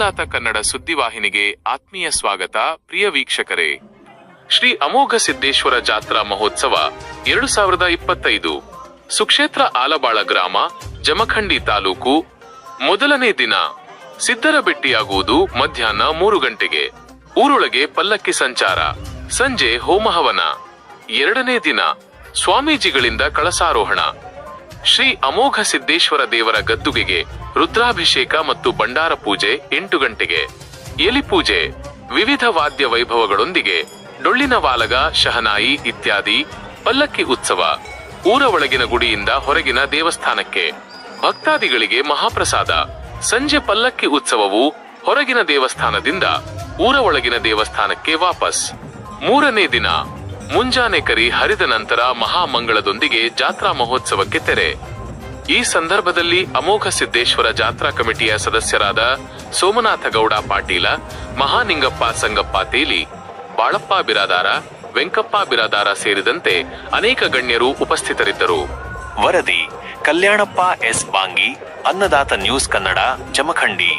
ಅನ್ನದಾತ ಕನ್ನಡ ಸುದ್ದಿವಾಹಿನಿಗೆ ಆತ್ಮೀಯ ಸ್ವಾಗತ, ಪ್ರಿಯ ವೀಕ್ಷಕರೇ. ಶ್ರೀ ಅಮೋಘ ಸಿದ್ದೇಶ್ವರ ಜಾತ್ರಾ ಮಹೋತ್ಸವ ಎರಡು ಸಾವಿರದ ಇಪ್ಪತ್ತೈದು. ಸುಕ್ಷೇತ್ರ ಆಲಬಾಳ ಗ್ರಾಮ, ಜಮಖಂಡಿ ತಾಲೂಕು, ಮೊದಲನೇ ದಿನ. ಸಿದ್ದರಬೆಟ್ಟಿಯಾಗುವುದು ಮಧ್ಯಾಹ್ನ ಮೂರು ಗಂಟೆಗೆ. ಊರೊಳಗೆ ಪಲ್ಲಕ್ಕಿ ಸಂಚಾರ. ಸಂಜೆ ಹೋಮಹವನ. ಎರಡನೇ ದಿನ, ಸ್ವಾಮೀಜಿಗಳಿಂದ ಕಳಸಾರೋಹಣ. ಶ್ರೀ ಅಮೋಘ ಸಿದ್ದೇಶ್ವರ ದೇವರ ಗದ್ದುಗೆಗೆ ರುದ್ರಾಭಿಷೇಕ ಮತ್ತು ಭಂಡಾರ ಪೂಜೆ ಎಂಟು ಗಂಟೆಗೆ. ಎಲಿ ಪೂಜೆ, ವಿವಿಧ ವಾದ್ಯ ವೈಭವಗಳೊಂದಿಗೆ ಡೊಳ್ಳಿನ ವಾಲಗ, ಶಹನಾಯಿ ಇತ್ಯಾದಿ ಪಲ್ಲಕ್ಕಿ ಉತ್ಸವ ಊರ ಒಳಗಿನ ಗುಡಿಯಿಂದ ಹೊರಗಿನ ದೇವಸ್ಥಾನಕ್ಕೆ. ಭಕ್ತಾದಿಗಳಿಗೆ ಮಹಾಪ್ರಸಾದ, ಸಂಜೆ ಪಲ್ಲಕ್ಕಿ ಉತ್ಸವವು ಹೊರಗಿನ ದೇವಸ್ಥಾನದಿಂದ ಊರ ಒಳಗಿನ ದೇವಸ್ಥಾನಕ್ಕೆ ವಾಪಸ್. ಮೂರನೇ ದಿನ, ಮುಂಜಾನೆ ಕರಿ ಹರಿದ ನಂತರ ಮಹಾಮಂಗಳದೊಂದಿಗೆ ಜಾತ್ರಾ ಮಹೋತ್ಸವಕ್ಕೆ ತೆರೆ. ಈ ಸಂದರ್ಭದಲ್ಲಿ ಅಮೋಘ ಸಿದ್ದೇಶ್ವರ ಜಾತ್ರಾ ಕಮಿಟಿಯ ಸದಸ್ಯರಾದ ಸೋಮನಾಥ ಗೌಡ ಪಾಟೀಲ, ಮಹಾನಿಂಗಪ್ಪ ಸಂಗಪ್ಪ ತೇಲಿ, ಬಾಳಪ್ಪ ಬಿರಾದಾರ, ವೆಂಕಪ್ಪ ಬಿರಾದಾರ ಸೇರಿದಂತೆ ಅನೇಕ ಗಣ್ಯರು ಉಪಸ್ಥಿತರಿದ್ದರು. ವರದಿ, ಕಲ್ಯಾಣಪ್ಪ ಎಸ್ ಬಾಂಗಿ, ಅನ್ನದಾತ ನ್ಯೂಸ್ ಕನ್ನಡ, ಜಮಖಂಡಿ.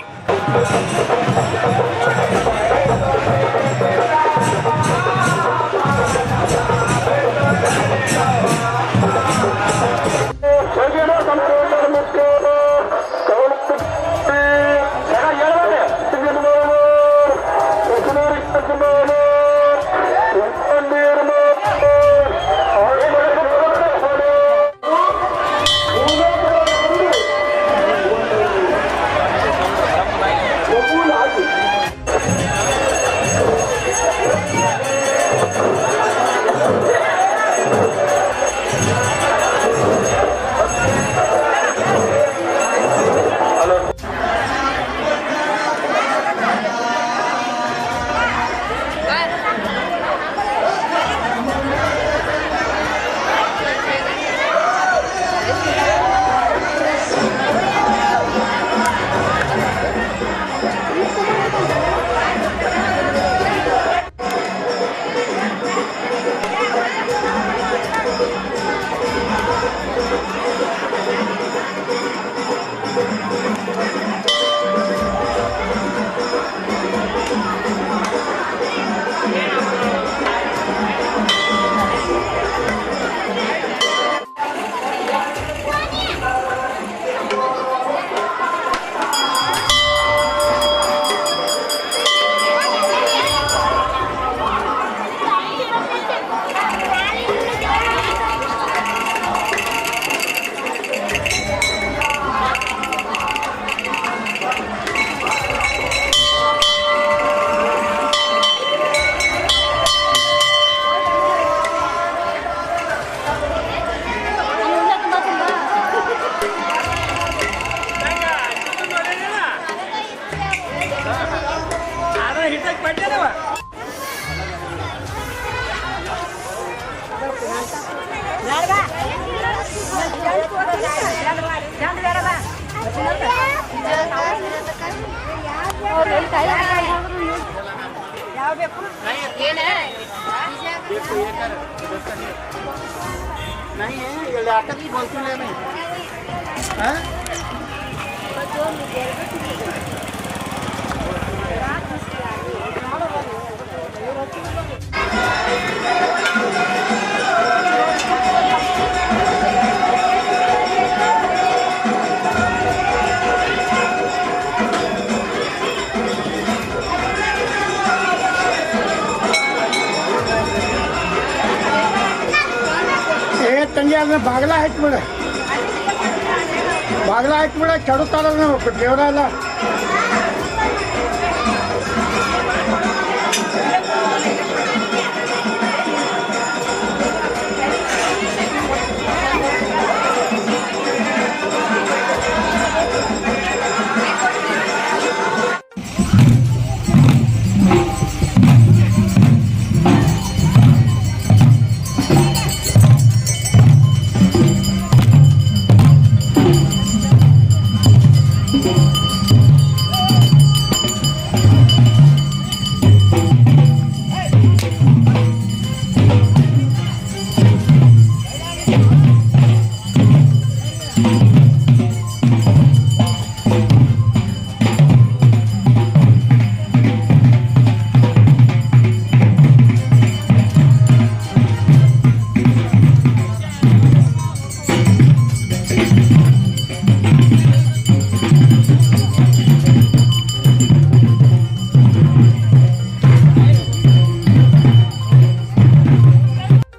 नहीं है ये लाटक की बोलती है नहीं ಅದನ್ನ ಬಾಗಿಲ ಹಾಕಿಬಿಡ ಬಾಗಿಲ ಹಾಕಿಬಿಡ ಕೆಡುತ್ತಾರ ದೇವರ ದೇವ್ರ ಎಲ್ಲ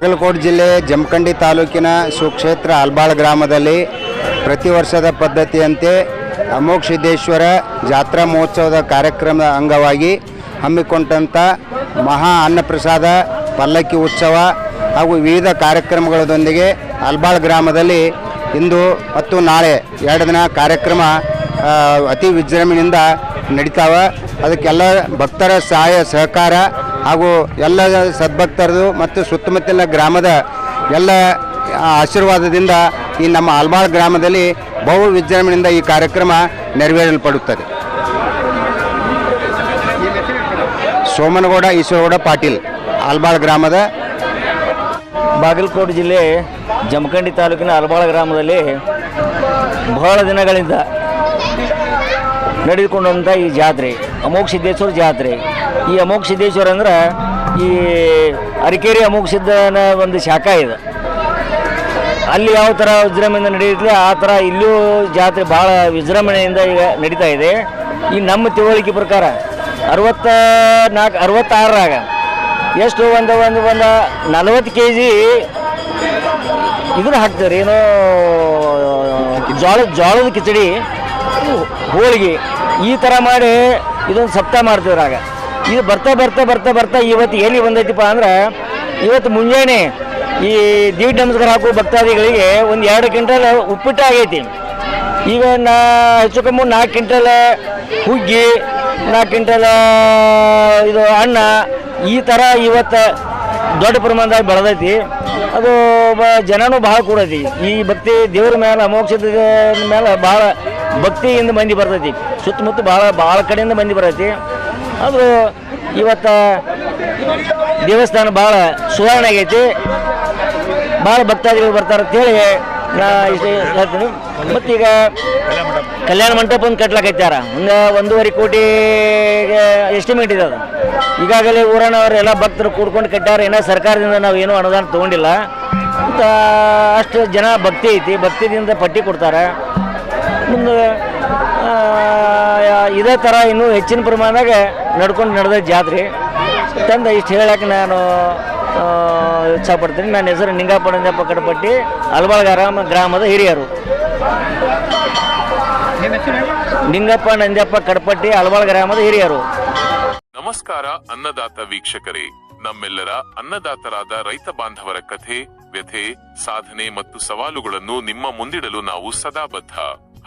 ಬಾಗಲಕೋಟೆ ಜಿಲ್ಲೆ ಜಮಖಂಡಿ ತಾಲೂಕಿನ ಸುಕ್ಷೇತ್ರ ಆಲ್ಬಾಳ್ ಗ್ರಾಮದಲ್ಲಿ ಪ್ರತಿ ವರ್ಷದ ಪದ್ಧತಿಯಂತೆ ಅಮೋಘ ಸಿದ್ದೇಶ್ವರ ಜಾತ್ರಾ ಮಹೋತ್ಸವದ ಕಾರ್ಯಕ್ರಮದ ಅಂಗವಾಗಿ ಹಮ್ಮಿಕೊಂಡಂಥ ಮಹಾ ಅನ್ನಪ್ರಸಾದ ಪಲ್ಲಕ್ಕಿ ಉತ್ಸವ ಹಾಗೂ ವಿವಿಧ ಕಾರ್ಯಕ್ರಮಗಳೊಂದಿಗೆ ಅಲ್ಬಾಳ್ ಗ್ರಾಮದಲ್ಲಿ ಇಂದು ಮತ್ತು ನಾಳೆ ಎರಡು ದಿನ ಕಾರ್ಯಕ್ರಮ ಅತಿ ವಿಜೃಂಭಣೆಯಿಂದ ನಡೀತಾವ. ಅದಕ್ಕೆಲ್ಲ ಭಕ್ತರ ಸಹಾಯ, ಸಹಕಾರ ಹಾಗೂ ಎಲ್ಲ ಸದ್ಭಕ್ತರದು ಮತ್ತು ಸುತ್ತಮುತ್ತಲಿನ ಗ್ರಾಮದ ಎಲ್ಲ ಆಶೀರ್ವಾದದಿಂದ ಈ ನಮ್ಮ ಆಲ್ಬಾಳ್ ಗ್ರಾಮದಲ್ಲಿ ಬಹು ವಿಜೃಂಭಣೆಯಿಂದ ಈ ಕಾರ್ಯಕ್ರಮ ನೆರವೇರಲ್ಪಡುತ್ತದೆ. ಸೋಮನಗೌಡ, ಈಶ್ವರಗೌಡ, ಪಾಟೀಲ್, ಆಲ್ಬಾಳ್ ಗ್ರಾಮದ ಬಾಗಲಕೋಟೆ ಜಿಲ್ಲೆ ಜಮಖಂಡಿ ತಾಲೂಕಿನ ಆಲ್ಬಾಳ ಗ್ರಾಮದಲ್ಲಿ ಬಹಳ ದಿನಗಳಿಂದ ನಡೆದುಕೊಂಡಂಥ ಈ ಜಾತ್ರೆ, ಅಮೋಘ ಸಿದ್ದೇಶ್ವರ ಜಾತ್ರೆ. ಈ ಅಮೋಘ ಸಿದ್ದೇಶ್ವರ ಅಂದ್ರೆ ಈ ಅರಿಕೇರಿ ಅಮೋಘ ಸಿದ್ಧನ ಒಂದು ಶಾಖ ಇದೆ. ಅಲ್ಲಿ ಯಾವ ಥರ ವಿಜೃಂಭಣೆಯಿಂದ ನಡೆಯುತ್ತೆ, ಆ ಥರ ಇಲ್ಲೂ ಜಾತ್ರೆ ಭಾಳ ವಿಜೃಂಭಣೆಯಿಂದ ಈಗ ನಡೀತಾ ಇದೆ. ಈ ನಮ್ಮ ತಿಳುವಳಿಕೆ ಪ್ರಕಾರ ಅರವತ್ತ ನಾಲ್ಕು, ಅರವತ್ತಾರರಾಗ ಎಷ್ಟು ಒಂದು ಒಂದು ಒಂದು ನಲವತ್ತು ಕೆ ಜಿ ಇದನ್ನ ರೀ ಏನೋ, ಜೋಳ, ಜೋಳದ ಕಿಚಡಿ ಹೋಳಿಗೆ ಈ ಥರ ಮಾಡಿ ಇದೊಂದು ಸಪ್ತಾಹ ಮಾಡ್ತಿದ್ರು ಆಗ ಇದು ಬರ್ತಾ ಬರ್ತಾ ಬರ್ತಾ ಬರ್ತಾ ಇವತ್ತು ಎಲ್ಲಿ ಬಂದೈತಿಪ್ಪ ಅಂದ್ರೆ ಇವತ್ತು ಮುಂಜಾನೆ ಈ ದೀಡ್ ನಮಸ್ಕಾರ ಹಾಕುವ ಭಕ್ತಾದಿಗಳಿಗೆ ಒಂದು ಎರಡು ಕ್ವಿಂಟಲ್ ಉಪ್ಪಿಟ್ಟು ಆಗೈತಿ. ಈಗ ನಾ ಹೆಚ್ಚು ಕಮ್ಮಿ ನಾಲ್ಕು ಕ್ವಿಂಟಲ್ ಹುಗ್ಗಿ, ನಾಲ್ಕು ಕ್ವಿಂಟಲ್ ಇದು ಅನ್ನ ಈ ಥರ ಇವತ್ತು ದೊಡ್ಡ ಪ್ರಮಾಣದಾಗ ಬೆಳೆದೈತಿ. ಅದು ಜನನೂ ಭಾಳ ಕೂಡೈತಿ. ಈ ಭಕ್ತಿ ದೇವ್ರ ಮೇಲೆ ಮೋಕ್ಷದ ಮೇಲೆ ಭಾಳ ಭಕ್ತಿಯಿಂದ ಮಂದಿ ಬರ್ತೈತಿ. ಸುತ್ತಮುತ್ತ ಭಾಳ ಭಾಳ ಕಡೆಯಿಂದ ಮಂದಿ ಬರ್ತೈತಿ. ಅದು ಇವತ್ತು ದೇವಸ್ಥಾನ ಭಾಳ ಸುಧಾರಣೆ ಆಗೈತಿ. ಭಾಳ ಭಕ್ತಾದಿಗಳು ಬರ್ತಾರೆ ಅಂತೇಳಿ ನಾ ಇಷ್ಟು ಹೇಳ್ತೀನಿ. ಮತ್ತೀಗ ಕಲ್ಯಾಣ ಮಂಟಪ ಒಂದು ಕಟ್ಲಾಕೈತಾರ. ಒಂದು ಒಂದೂವರೆ ಕೋಟಿ ಎಸ್ಟಿಮೇಟ್ ಇದೆ ಅದು. ಈಗಾಗಲೇ ಊರನವರು ಎಲ್ಲ ಭಕ್ತರು ಕೂಡ್ಕೊಂಡು ಕಟ್ಟಾರ. ಏನೋ ಸರ್ಕಾರದಿಂದ ನಾವು ಏನೂ ಅನುದಾನ ತೊಗೊಂಡಿಲ್ಲ. ಅಷ್ಟು ಜನ ಭಕ್ತಿ ಐತಿ. ಭಕ್ತಿದಿಂದ ಪಟ್ಟಿ ಕೊಡ್ತಾರೆ. ಮುಂದೆ ಇದೇ ಥರ ಇನ್ನೂ ಹೆಚ್ಚಿನ ಪ್ರಮಾಣದಾಗ ನಡ್ಕೊಂಡು ನಡೆದ ಜಾತ್ರೆ. ತಂದ ಇಷ್ಟು ಹೇಳಕ್ಕೆ ನಾನು ಇಚ್ಛಪಡ್ತೀನಿ. ನನ್ನ ಹೆಸರು ನಿಂಗಪ್ಪ ನಂಜಪ್ಪ ಕಡಪಟ್ಟಿ ಅಲ್ಬಾಳ್ ಗ್ರಾಮ ಗ್ರಾಮದ ಹಿರಿಯರು. ನಿಂಗಪ್ಪ ನಂಜಪ್ಪ ಕಡಪಟ್ಟಿ ಅಲ್ಬಾಳ್ ಗ್ರಾಮದ ಹಿರಿಯರು. ನಮಸ್ಕಾರ ಅನ್ನದಾತ ವೀಕ್ಷಕರೇ. ನಮ್ಮೆಲ್ಲರ ಅನ್ನದಾತರಾದ ರೈತ ಬಾಂಧವರ ಕಥೆ ವ್ಯಥೆ ಸಾಧನೆ ಮತ್ತು ಸವಾಲುಗಳನ್ನು ನಿಮ್ಮ ಮುಂದಿಡಲು ನಾವು ಸದಾ ಬದ್ಧ.